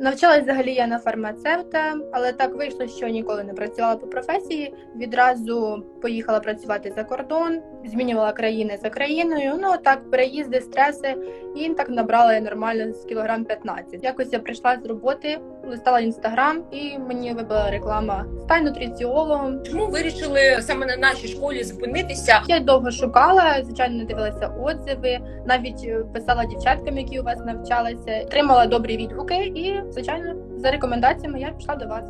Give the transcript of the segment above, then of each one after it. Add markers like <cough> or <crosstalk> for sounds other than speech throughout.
Навчалась взагалі я на фармацевта, але так вийшло, що ніколи не працювала по професії. Відразу поїхала працювати за кордон, змінювала країни за країною. Ну так, переїзди, стреси, і так набрала я нормально з кілограм 15. Якось я прийшла з роботи, листала інстаграм, і мені вибила реклама «Стань нутриціологом. Чому вирішили саме на нашій школі зупинитися? Я довго шукала, звичайно, дивилася отзиви, навіть е, писала дівчаткам, які у вас навчалися, отримала добрі відгуки, і звичайно, за рекомендаціями я пішла до вас.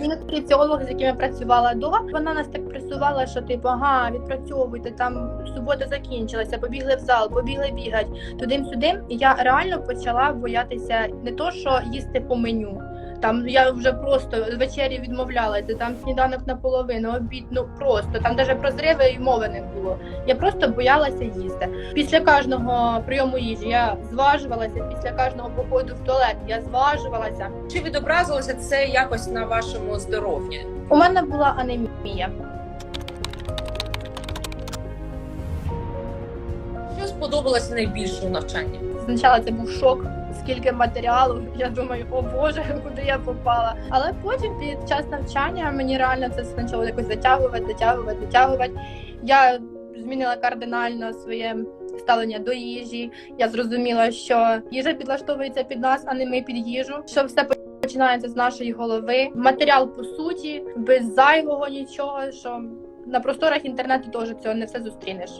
Мій нутриціолог, з яким я працювала до, вона нас так пресувала, що типу, ага, відпрацьовуйте, там субота закінчилася, побігли в зал, побігли бігати туди-сюди. Я реально почала боятися не то, що їсти по меню. Там я вже просто вечері відмовлялася, там сніданок наполовину, обід, ну просто там навіть про зриви і мови не було. Я просто боялася їсти. Після кожного прийому їжі я зважувалася, після кожного походу в туалет я зважувалася. Чи відобразилося це якось на вашому здоров'ї? У мене була анемія. Що сподобалося найбільше у навчанні? Спочатку це був шок, скільки матеріалу. <laughs> Я думаю, о Боже, <laughs> куди я попала. Але потім під час навчання мені реально це почало якось затягувати, затягувати, затягувати. Я змінила кардинально своє ставлення до їжі. Я зрозуміла, що їжа підлаштовується під нас, а не ми під їжу. Що все починається з нашої голови. Матеріал по суті, без зайвого нічого. Що на просторах інтернету теж цього не все зустрінеш.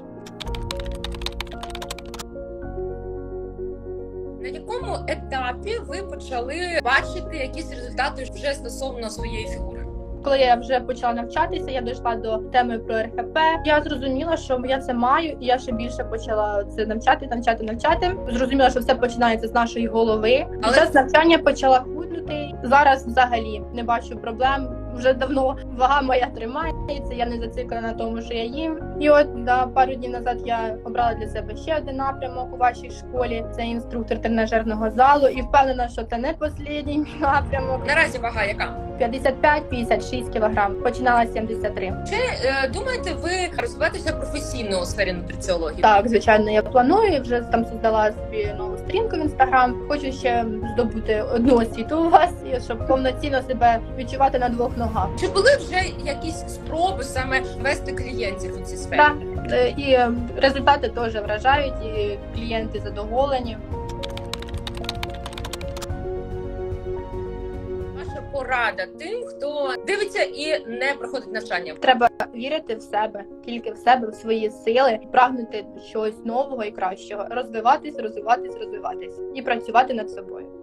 На якому етапі ви почали бачити якісь результати вже стосовно своєї фігури? Коли я вже почала навчатися, я дійшла до теми про РХП. Я зрозуміла, що я це маю, і я ще більше почала це навчати, навчати, навчати. Зрозуміла, що все починається з нашої голови. Під Але- час навчання почала худнути. Зараз взагалі не бачу проблем. Вже давно вага моя тримається. Я не зациклена на тому, що я їм. І от да, пару днів назад я обрала для себе ще один напрямок у вашій школі. Це інструктор тренажерного залу, і впевнена, що це не останній мій <laughs> напрямок. Наразі вага яка? 55-56 кілограм. Починала з 73. Чи е, думаєте ви розвиватися професійно у сфері нутриціології? Так, звичайно, я планую вже там создала собі нову сторінку в інстаграм. Хочу ще здобути одну освіту у вас, щоб повноцінно себе відчувати на двох ногах. Чи були вже якісь спроби саме вести клієнтів у цій сфері? Так, е, і е, результати теж вражають, і клієнти задоволені. Ваша порада тим, хто дивиться і не проходить навчання. Треба вірити в себе, тільки в себе, в свої сили, прагнути чогось нового і кращого, розвиватись, розвиватись, розвиватись і працювати над собою.